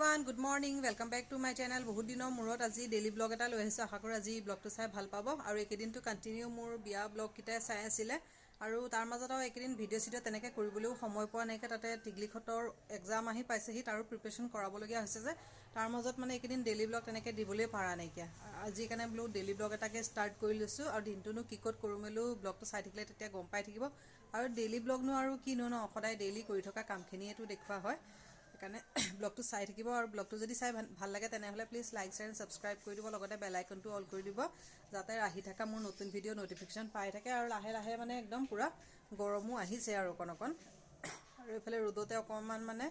Everyone good morning welcome back to my channel বহুত দিনৰ মূৰত আজি ডেইলি ব্লগ এটা লৈ আহিছোঁ। আশা কৰোঁ আজি ব্লগটো চাই ভাল পাব। আৰু এইকেইদিনটো কণ্টিনিউ মোৰ বিয়া ব্লগকেইটাই চাই আছিলে। আৰু তাৰ মাজত আৰু এইকেইদিন ভিডিঅ' চিডিঅ' তেনেকৈ কৰিবলৈও সময় পোৱা নাইকিয়া তাতে টিকলিখতৰ এক্সাম আহি পাইছেহি তাৰো প্ৰিপেৰেশ্যন কৰাবলগীয়া হৈছে যে। তাৰ মাজত মানে এইকেইদিন ডেইলি ব্লগ তেনেকৈ দিবলৈ পৰা নাইকিয়া। আজি কাৰণে বোলো ডেইলি ব্লগ এটাকে ষ্টাৰ্ট কৰি লৈছোঁ। আৰু দিনটোনো কি ক'ত কৰোঁ মেলো ব্লগটো চাই থাকিলে তেতিয়া গম পাই থাকিব। আৰু ডেইলি ব্লগনো আৰু কিনো ন সদায় ডেইলি কৰি থকা কামখিনিয়েতো দেখুওৱা হয়। সেইকাৰণে ব্লগটো চাই থাকিব আৰু ব্লগটো যদি চাই ভাল- লাগে তেনেহ'লে প্লিজ লাইক শ্বেয়াৰ ছাবস্ক্ৰাইব কৰি দিব। লগতে বেল আইকনটো অল কৰি দিব যাতে আহি থকা মোৰ নতুন ভিডিঅ' ন'টিফিকেশ্যন পাই থাকে আৰু লাহে লাহে মানে একদম পূৰা গৰমো আহিছে আৰু অকণ অকণ। আৰু এইফালে ৰ'দতে অকণমান মানে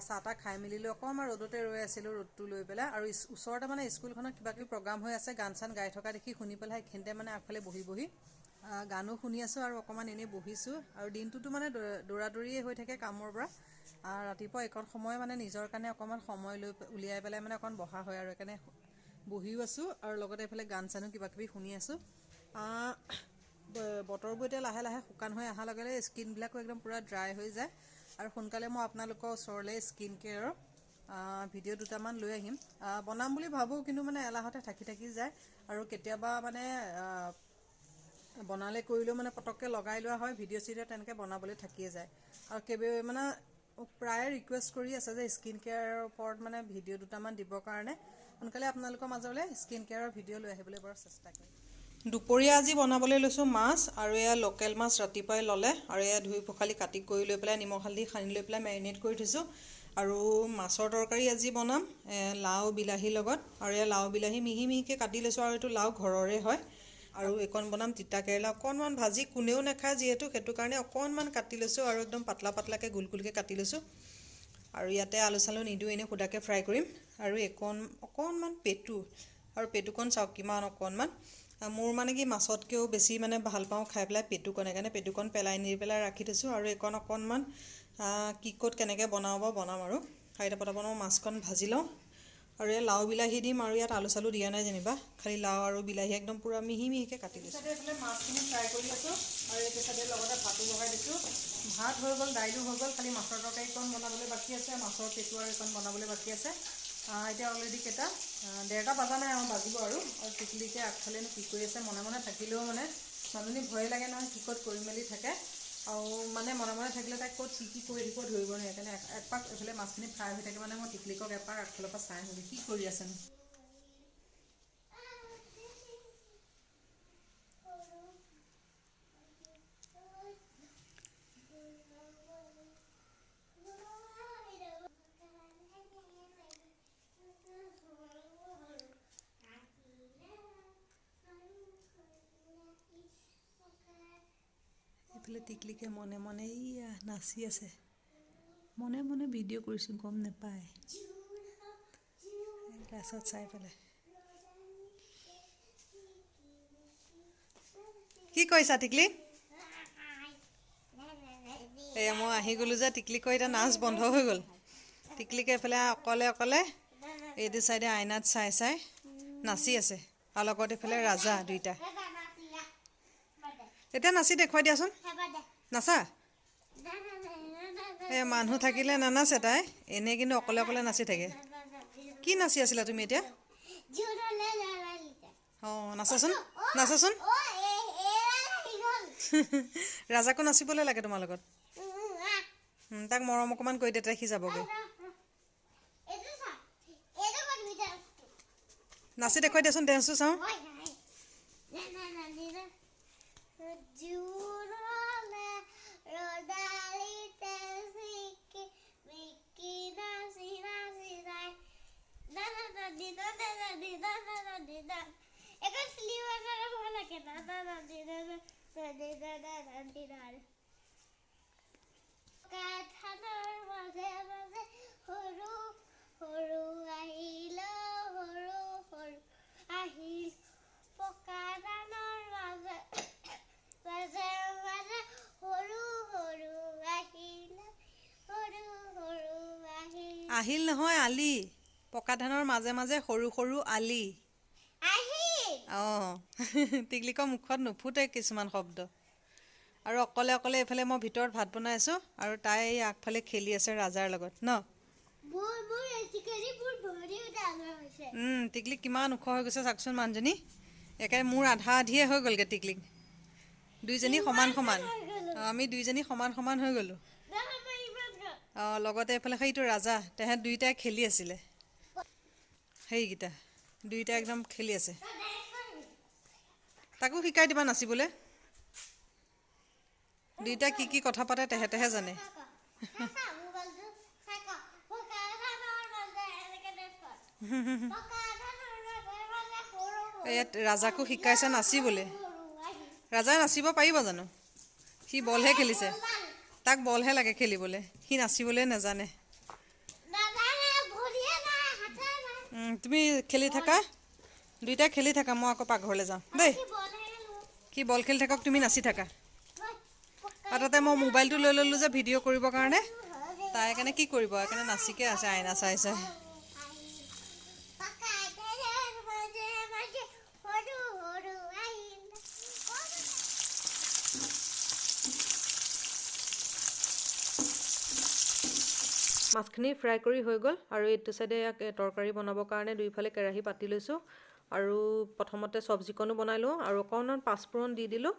চাহ তাহ খাই মেলি লৈ অকণমান ৰ'দতে ৰৈ আছিলোঁ ৰ'দটো লৈ পেলাই। আৰু ওচৰতে মানে স্কুলখনত কিবা কিবি প্ৰগ্ৰাম হৈ আছে গান চান গাই থকা দেখি শুনি পেলাই সেইখিনিতে মানে আগফালে বহি বহি গানো শুনি আছোঁ আৰু অকণমান এনেই বহিছোঁ। আৰু দিনটোতো মানে দৌৰা দৌৰিয়ে হৈ থাকে কামৰ পৰা। ৰাতিপুৱা এইকণ সময় মানে নিজৰ কাৰণে অকণমান সময় লৈ উলিয়াই পেলাই মানে অকণ বহা হয় আৰু সেইকাৰণে বহিও আছোঁ আৰু লগতে এইফালে গান চানো কিবা কিবি শুনি আছোঁ। বতৰবোৰ এতিয়া লাহে লাহে শুকান হৈ অহাৰ লগে লগে স্কিনবিলাকো একদম পূৰা ড্ৰাই হৈ যায়। আৰু সোনকালে মই আপোনালোকৰ ওচৰলৈ স্কিন কেয়াৰৰ ভিডিঅ' দুটামান লৈ আহিম। আহ, বনাম বুলি ভাবোঁ কিন্তু মানে এলাহতে থাকি থাকি যায়। আৰু কেতিয়াবা মানে বনালে কৰিলেও মানে পটককৈ লগাই লোৱা হয় ভিডিঅ' চিডিঅ' তেনেকৈ বনাবলৈ থাকিয়ে যায়। আৰু কেইবে মানে প্ৰায়ে ৰিকুৱেষ্ট কৰি আছে যে স্কিন কেয়াৰৰ ওপৰত মানে ভিডিঅ' দুটামান দিবৰ কাৰণে। সোনকালে আপোনালোকৰ মাজলৈ স্কিন কেয়াৰৰ ভিডিঅ' লৈ আহিবলৈ বৰ চেষ্টা কৰিম। দুপৰীয়া আজি বনাবলৈ লৈছোঁ মাছ আৰু এয়া লোকেল মাছ ৰাতিপুৱাই ল'লে আৰু এয়া ধুই পখালি কাটি কৰি লৈ পেলাই নিমখ হালধি সানি লৈ পেলাই মেৰিনেট কৰি থৈছোঁ। আৰু মাছৰ তৰকাৰী আজি বনাম লাও বিলাহীৰ লগত। আৰু এয়া লাও বিলাহী মিহি মিহিকৈ কাটি লৈছোঁ আৰু এইটো লাও ঘৰৰে হয়। আৰু এইকণ বনাম তিতা কেৰেলা। অকণমান ভাজি কোনেও নাখায় যিহেতু সেইটো কাৰণে অকণমান কাটি লৈছোঁ আৰু একদম পাতলা পাতলাকৈ গোল গোলকৈ কাটি লৈছোঁ। আৰু ইয়াতে আলু চালু নিদিওঁ এনেই সুদাকৈ ফ্ৰাই কৰিম। আৰু একণ অকণমান পেটু আৰু পেটুকণ চাওক কিমান অকণমান। মোৰ মানে কি মাছতকৈও বেছি মানে ভাল পাওঁ খাই পেলাই পেটুকণ সেইকাৰণে পেটুকণ পেলাই নি পেলাই ৰাখি থৈছোঁ। আৰু এইকণ অকণমান কি ক'ত কেনেকৈ বনাওঁ বা বনাম আৰু। চাৰিটা পটাপট মই মাছকণ ভাজি লওঁ। আৰু এই লাও বিলাহী দিম আৰু ইয়াত আলু চালু দিয়া নাই যেনিবা। খালি লাও আৰু বিলাহী একদম পূৰা মিহি মিহিকৈ কাটি দিছোঁ। এইফালে মাছখিনি ফ্ৰাই কৰি আছোঁ আৰু এইটো চাইডে লগতে ভাতো বহাই দিছোঁ। ভাত হৈ গ'ল, দাইলো হৈ গ'ল, খালি মাছৰ তৰকাৰীকণ বনাবলৈ বাকী আছে, মাছৰ পেটু আৰু এইকণ বনাবলৈ বাকী আছে। এতিয়া অলৰেডি কেইটা? ডেৰটা বজা নাই আৰু, বাজিব আৰু। আৰু টিকলিকে আগফালেনো কি কৰি আছে মনে মনে থাকিলেও মানে মানুহজনী ভয়ে লাগে নহয়, কি ক'ত কৰি মেলি থাকে। আৰু মানে মনে মনে থাকিলে তাইক ক'ত কি কি কৰি দিব ধৰিব নোৱাৰে। সেইকাৰণে এপাক এইফালে মাছখিনি ফ্ৰাই হৈ থাকে মানে মই টিকলিকক এপাক আগফালৰ পৰা চাই আহোঁগৈ কি কৰি আছেনো? এইফালে টিকলিকে মনে মনে ইয়া নাচি আছে মনে মনে ভিডিঅ' কৰিছোঁ গম নাপায় গ্লাছত চাই পেলাই কি কৰিছা টিকলি এয়া মই আহি গ'লোঁ যে টিকলিকৰ এতিয়া নাচ বন্ধ হৈ গ'ল টিকলিকে এইফালে অকলে অকলে এইটো চাইডে আইনাত চাই চাই নাচি আছে আৰু লগত এইফালে ৰাজা দুইটা এতিয়া নাচি দেখুৱাই দিয়াচোন। নাচা? এই মানুহ থাকিলে নানাচে তাই। এনেই কিন্তু অকলে অকলে নাচি থাকে। কি নাচি আছিলা তুমি এতিয়া? অঁ নাচাচোন। নাচাচোন। ৰাজাকো নাচিবলৈ লাগে তোমাৰ লগত। তাক মৰম অকণমান কৰি দে সি যাবগৈ নাচি দেখুৱাই দিয়াচোন ডেন্সটো চাওঁ জোৰলে ৰদালিতে চিকি মিকি নাচি নাচি যায় না না না দি না না না দি না না না দি না এখন ফিল্ম আহিল নহয় আলি। পকা ধানৰ মাজে মাজে সৰু সৰু আলি। অঁ টিকলিকৰ মুখত নুফুটে কিছুমান শব্দ। আৰু অকলে অকলে এইফালে মই ভিতৰত ভাত বনাই আছোঁ আৰু তাই আগফালে খেলি আছে ৰাজাৰ লগত ন? টিকলিক কিমান ওখ হৈ গৈছে চাওকচোন মানুহজনী। একে মোৰ আধা আধিয়ে হৈ গ'লগৈ টিকলিক। দুইজনী সমান সমান। অঁ, আমি দুইজনী সমান সমান হৈ গ'লোঁ। অঁ লগতে এইফালে সেইটো ৰাজা তেহেঁত দুইটাই খেলি আছিলে। সেইকেইটা দুইটাই একদম খেলি আছে? তাকো শিকাই দিবা নাচিবলৈ। দুইটাই কি কি কথা পাতে তেহেঁতেহে জানে। ইয়াত ৰাজাকো শিকাইছে নাচিবলৈ। ৰাজাই নাচিব পাৰিব জানো? সি বলহে খেলিছে। তাক বলহে লাগে খেলিবলৈ। সি নাচিবলৈ নাজানে। তুমি খেলি থাকা। দুইটাই খেলি থাকা মই আকৌ পাকঘৰলৈ যাওঁ। দেই। সি বল খেলি থাকক তুমি নাচি থাকা আৰু তাতে মই মোবাইলটো লৈ ল'লোঁ যে ভিডিঅ' কৰিবৰ কাৰণে। তাই সেইকাৰণে কি কৰিব সেইকাৰণে নাচিকে আছে আইনা চাই চাই। মাছখিনি ফ্ৰাই কৰি হৈ গ'ল আৰু এইটো চাইডে ইয়াক তৰকাৰী বনাবৰ কাৰণে দুইফালে কেৰাহী পাতি লৈছোঁ আৰু প্ৰথমতে চব্জিকণো বনাই লওঁ আৰু অকণমান পাঁচফোৰণ দি দিলোঁ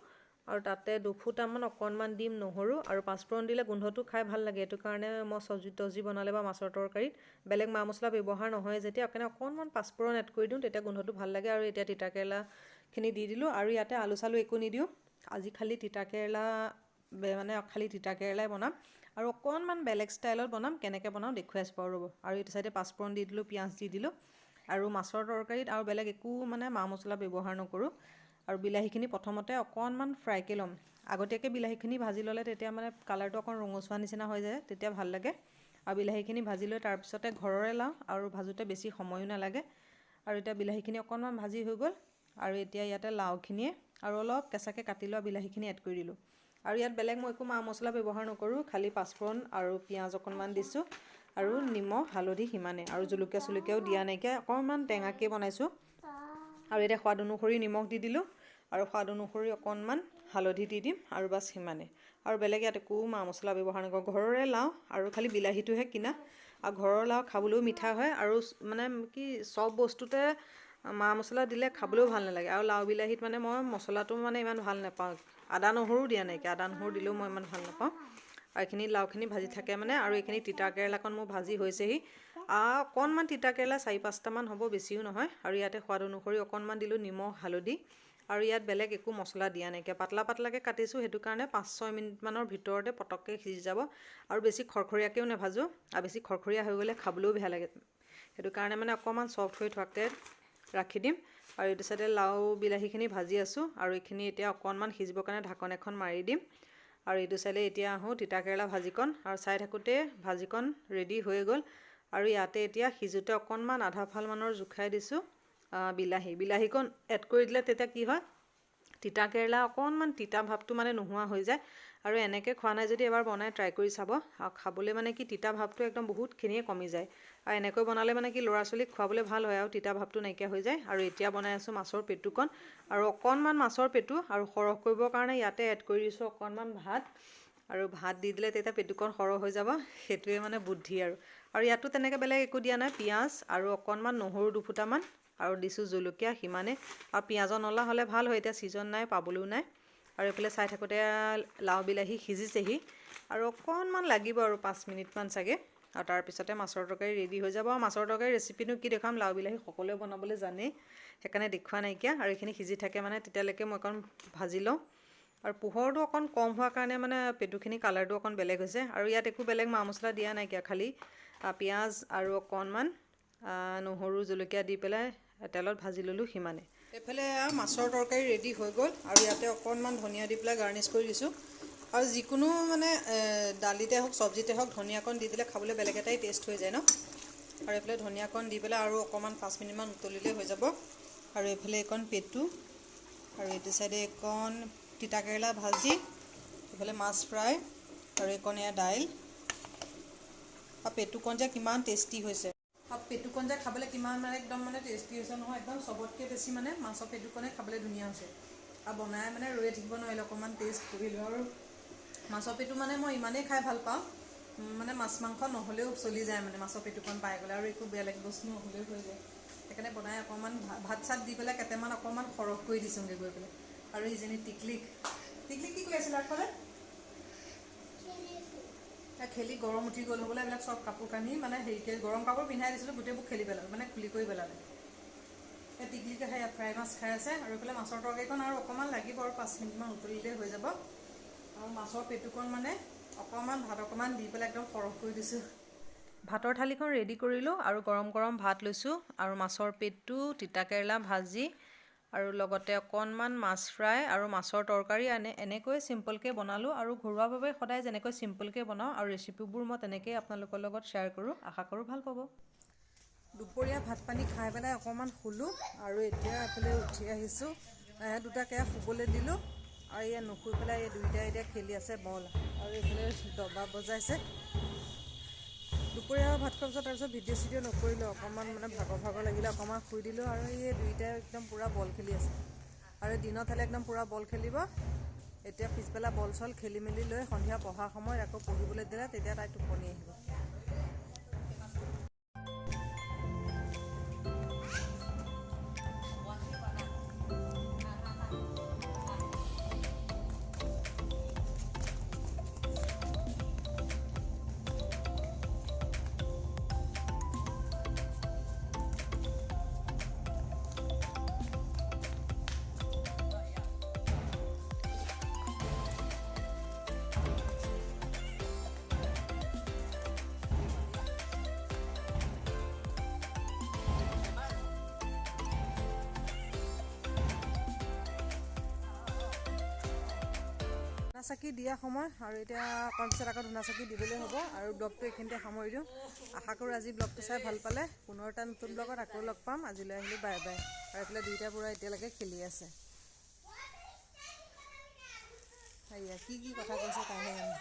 আৰু তাতে দুফুটামান অকণমান দিম নহৰু আৰু পাঁচফোৰণ দিলে গোন্ধটো খাই ভাল লাগে। এইটো কাৰণে মই চব্জি তব্জি বনালে বা মাছৰ তৰকাৰীত বেলেগ মা মছলা ব্যৱহাৰ নহয়। যেতিয়া সেইকাৰণে অকণমান পাঁচফোৰণ এড কৰি দিওঁ তেতিয়া গোন্ধটো ভাল লাগে আৰু এতিয়া তিতাকেৰেলাখিনি দি দিলোঁ আৰু ইয়াতে আলু চালু একো নিদিওঁ। আজি খালি তিতাকেৰেলা মানে খালি তিতাকেৰেলাই বনাম আৰু অকণমান বেলেগ ষ্টাইলত বনাম। কেনেকৈ বনাওঁ দেখুৱাই আছোঁ বাৰু ৰ'ব। আৰু এইটো চাইডে পাঁচফোৰণ দি দিলোঁ পিঁয়াজ দি দিলোঁ। আৰু মাছৰ তৰকাৰীত আৰু বেলেগ একো মানে মা মছলা ব্যৱহাৰ নকৰোঁ। আৰু বিলাহীখিনি প্ৰথমতে অকণমান ফ্ৰাইকৈ ল'ম। আগতীয়াকৈ বিলাহীখিনি ভাজি ল'লে তেতিয়া মানে কালাৰটো অকণ ৰঙচুৱা নিচিনা হৈ যায় তেতিয়া ভাল লাগে। আৰু বিলাহীখিনি ভাজি লৈ তাৰপিছতে ঘৰৰে লাওঁ আৰু ভাজোঁতে বেছি সময়ো নালাগে। আৰু এতিয়া বিলাহীখিনি অকণমান ভাজি হৈ গ'ল। আৰু এতিয়া ইয়াতে লাওখিনিয়ে আৰু অলপ কেঁচাকৈ কাটি লোৱা বিলাহীখিনি এড কৰি দিলোঁ। আৰু ইয়াত বেলেগ মই একো মা মছলা ব্যৱহাৰ নকৰোঁ খালি পাঁচফোৰণ আৰু পিঁয়াজ অকণমান দিছোঁ। আৰু নিমখ হালধি সিমানে আৰু জলকীয়া চলকীয়াও দিয়া নাইকিয়া। অকণমান টেঙাকৈ বনাইছোঁ। আৰু এতিয়া সোৱাদ অনুসৰি নিমখ দি দিলোঁ। আৰু সোৱাদ অনুসৰি অকণমান হালধি দি দিম আৰু বাছ সিমানে আৰু বেলেগ ইয়াত একো মা মছলা ব্যৱহাৰ নকৰোঁ। ঘৰৰে লাও আৰু খালি বিলাহীটোহে কিনা। আৰু ঘৰৰ লাও খাবলৈও মিঠা হয়। আৰু মানে কি চব বস্তুতে মা মছলা দিলে খাবলৈও ভাল নালাগে। আৰু লাও বিলাহীত মানে মই মছলাটো মানে ইমান ভাল নাপাওঁ। আদা নহৰু দিয়া নাইকিয়া। আদা নহৰু দিলেও মই ইমান ভাল নাপাওঁ। আৰু এইখিনি লাওখিনি ভাজি থাকে মানে আৰু এইখিনি তিতা কেৰেলাকণ মোৰ ভাজি হৈছেহি। অকণমান তিতা কেৰেলা চাৰি পাঁচটামান হ'ব বেছিও নহয়। আৰু ইয়াতে সোৱাদ অনুসৰি অকণমান দিলোঁ নিমখ হালধি। আৰু ইয়াত বেলেগ একো মছলা দিয়া নাইকিয়া পাতলা পাতলাকৈ কাটিছোঁ সেইটো কাৰণে পাঁচ ছয় মিনিটমানৰ ভিতৰতে পটককৈ সিজি যাব। আৰু বেছি খৰখৰীয়াকৈও নাভাজোঁ। আৰু বেছি খৰখৰীয়া হৈ গ'লে খাবলৈও বেয়া লাগে। সেইটো কাৰণে মানে অকণমান চফ্ট হৈ থকাকৈ ৰাখি দিম। আৰু এইটো চাইডে লাও বিলাহীখিনি ভাজি আছোঁ। আৰু এইখিনি এতিয়া অকণমান সিজিবৰ কাৰণে ঢাকন এখন মাৰি দিম। আৰু এইটো চাইডে এতিয়া আহোঁ তিতাকেৰেলা ভাজিকণ আৰু চাই থাকোঁতে ভাজিকণ ৰেডি হৈ গ'ল। আৰু ইয়াতে এতিয়া সিজোতে অকণমান আধা ফালমানৰ জোখাই দিছোঁ বিলাহী। বিলাহীকণ এড কৰি দিলে তেতিয়া কি হয়? তিতা কেৰেলা অকণমান তিতা ভাৱটো মানে নোহোৱা হৈ যায়। আৰু এনেকৈ খোৱা নাই যদি এবাৰ বনাই ট্ৰাই কৰি চাব। আৰু খাবলৈ মানে কি তিতা ভাৱটো একদম বহুতখিনিয়ে কমি যায়। আৰু এনেকৈ বনালে মানে কি ল'ৰা ছোৱালীক খুৱাবলৈ ভাল হয় আৰু তিতা ভাৱটো নাইকিয়া হৈ যায়। আৰু এতিয়া বনাই আছোঁ মাছৰ পেটুকণ। আৰু অকণমান মাছৰ পেটু আৰু সৰহ কৰিবৰ কাৰণে ইয়াতে এড কৰি দিছোঁ অকণমান ভাত। আৰু ভাত দি দিলে তেতিয়া পেটুকণ সৰহ হৈ যাব। সেইটোৱে মানে বুদ্ধি আৰু। আৰু ইয়াতো তেনেকৈ বেলেগ একো দিয়া নাই। পিঁয়াজ আৰু অকণমান নহৰু দুফুটামান। আৰু দিছোঁ জলকীয়া সিমানে আৰু পিঁয়াজৰ নলা হ'লে ভাল হয় এতিয়া ছিজন নাই পাবলৈও নাই। আৰু এইফালে চাই থাকোঁতে লাও বিলাহী সিজিছেহি। আৰু অকণমান লাগিব আৰু পাঁচ মিনিটমান চাগে। আৰু তাৰপিছতে মাছৰ তৰকাৰী ৰেডি হৈ যাব। আৰু মাছৰ তৰকাৰী ৰেচিপিনো কি দেখুৱাম লাও বিলাহী সকলোৱে বনাবলৈ জানেই। সেইকাৰণে দেখুওৱা নাইকিয়া। আৰু এইখিনি সিজি থাকে মানে তেতিয়ালৈকে মই অকণ ভাজি লওঁ। আৰু পোহৰটো অকণ কম হোৱাৰ কাৰণে মানে পেটুখিনি কালাৰটো অকণ বেলেগ হৈছে। আৰু ইয়াত একো বেলেগ মা মছলা দিয়া নাইকিয়া খালি পিঁয়াজ আৰু অকণমান নহৰু জলকীয়া দি পেলাই তেলত ভাজি ল'লোঁ সিমানে এইফালে মাছৰ তৰকাৰী ৰেডি হৈ গ'ল আৰু ইয়াতে অকণমান ধনিয়া দি পেলাই গাৰ্নিছ কৰি দিছোঁ। আৰু যিকোনো মানে দালিতে হওক চব্জিতে হওক ধনিয়াকণ দি দিলে খাবলৈ বেলেগ এটাই টেষ্ট হৈ যায় ন? আৰু এইফালে ধনিয়াকণ দি পেলাই আৰু অকণমান পাঁচ মিনিটমান উতলিলেই হৈ যাব। আৰু এইফালে এইকণ পেটু আৰু এইটো চাইডে এইকণ তিতাকেৰেলা ভাজি এইফালে মাছ ফ্ৰাই আৰু এইকণ এয়া দাইল। আৰু পেটুকণ যে কিমান টেষ্টি হৈছে। পেটুকণ যে খাবলৈ কিমান মানে একদম মানে টেষ্টি হৈছে নহয় একদম চবতকৈ বেছি মানে মাছৰ পেটুকণে খাবলৈ ধুনীয়া হৈছে। আৰু বনাই মানে ৰৈয়ে থাকিব নোৱাৰিলে অকণমান টেষ্ট কৰিলোঁ আৰু মাছৰ পেটু মানে মই ইমানেই খাই ভাল পাওঁ মানে মাছ মাংস নহ'লেও চলি যায় মানে মাছৰ পেটুকণ পাই গ'লে। আৰু একো বেলেগ বস্তু নহ'লেও হৈ যায়। সেইকাৰণে বনাই অকণমান ভাত চাত দি পেলাই কেইটামান অকণমান সৰহ কৰি দিছোঁগৈ গৈ পেলাই। আৰু ইজনী টিকলিক টিকলিক কি কৰি আছিলে আগফালে? খেলি গৰম উঠি গ'ল হ'বলৈ এইবিলাক চব কাপোৰ কানি মানে হেৰিকৈ গৰম কাপোৰ পিন্ধাই দিছিলোঁ গোটেইবোৰ খেলি পেলালে মানে খুলি কৰি পেলালে। এই টিকলিকে খাই ফ্ৰাই মাছ খাই আছে আৰু এইফালে মাছৰ তৰকাৰীকণ আৰু অকণমান লাগিব আৰু পাঁচ মিনিটমান উতলিলেই হৈ যাব। আৰু মাছৰ পেটুকণ মানে অকণমান ভাত অকণমান দি পেলাই একদম সৰহ কৰি দিছোঁ। ভাতৰ থালিখন ৰেডি কৰিলোঁ আৰু গৰম গৰম ভাত লৈছোঁ আৰু মাছৰ পেটটো তিতাকেৰেলা ভাজি আৰু লগতে অকণমান মাছ ফ্ৰাই আৰু মাছৰ তৰকাৰী এনে এনেকৈ চিম্পলকৈ বনালোঁ আৰু ঘৰুৱাভাৱে সদায় যেনেকৈ চিম্পলকৈ বনাওঁ আৰু ৰেচিপিবোৰ মই তেনেকেই আপোনালোকৰ লগত শ্বেয়াৰ কৰোঁ। আশা কৰোঁ ভাল পাব। দুপৰীয়া ভাত পানী খাই পেলাই অকণমান শুলোঁ আৰু এতিয়া এফালে উঠি আহিছোঁ। দুটাকে শুবলৈ দিলোঁ আৰু এয়া নুশুই পেলাই এই দুইটাই এতিয়া খেলি আছে বল। আৰু এইফালে দবা বজাইছে। দুপৰীয়া ভাত খোৱাৰ পিছত তাৰপিছত ভিডিঅ' চিডিঅ' নকৰিলোঁ অকণমান মানে ভাগৰ ভাগৰ লাগিলে অকণমান শুই দিলোঁ আৰু এই দুইটাই একদম পূৰা বল খেলি আছে। আৰু দিনত হ'লে একদম পূৰা বল খেলিব। এতিয়া পিছবেলা বল চল খেলি মেলি লৈ সন্ধিয়া পঢ়াৰ সময়ত আকৌ পঢ়িবলৈ দিলে তেতিয়া তাই টোপনি আহিব। ধূনা চাকি দিয়া সময় আৰু এতিয়া পিছত আকৌ ধূনা চাকি দিবলৈ হ'ব আৰু ব্লগটো এইখিনিতে সামৰি দিওঁ। আশা কৰোঁ আজি ব্লগটো চাই ভাল পালে। পুনৰ এটা নতুন ব্লগত আকৌ লগ পাম। আজিলৈ আহিলোঁ বাই বাই। আৰু এইফালে দুইটা পূৰা এতিয়ালৈকে খেলি আছে। এয়া কি কি কথা কৈছে জানে?